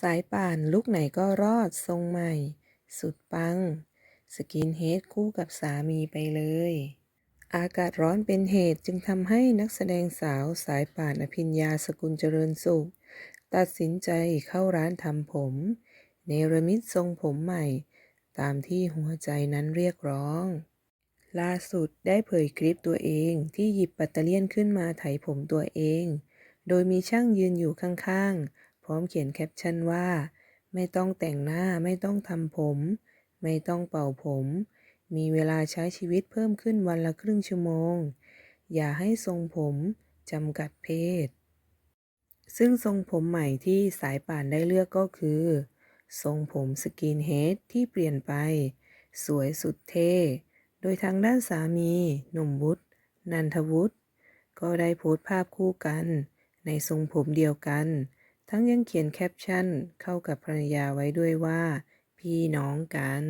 สายป่านลุกไหนก็รอดทรงใหม่ สุดปัง สกินเฮดคู่กับสามีไปเลย อากาศร้อนเป็นเหตุจึงทำให้นักแสดงสาวสายป่านอภิญญาสกุลเจริญสุข ตัดสินใจเข้าร้านทำผม เนรมิตทรงผมใหม่ ตามที่หัวใจนั้นเรียกร้อง ล่าสุดได้เผยคลิปตัวเองที่หยิบปัตเตอร์เลียนขึ้นมาไถผมตัวเอง โดยมีช่างยืนอยู่ข้างๆ ร้อมเขียนแคปชั่นว่า ไม่ต้องแต่งหน้าไม่ต้องทำผม ไม่ต้องเป่าผม มีเวลาใช้ชีวิตเพิ่มขึ้นวันละครึ่งชั่วโมง อย่าให้ทรงผมจำกัดเพศ ซึ่งทรงผมใหม่ที่สายป่านได้เลือกก็คือ ทรงผมสกินเฮดที่เปลี่ยนไป สวยสุดเท่ โดยทางด้านสามีหนุ่มวุฒินันทวุฒิก็ได้โพสต์ภาพคู่กัน ในทรงผมเดียวกัน ทั้งยังเขียนแคปชั่นเข้ากับภรรยาไว้ด้วยว่า พี่น้องกัน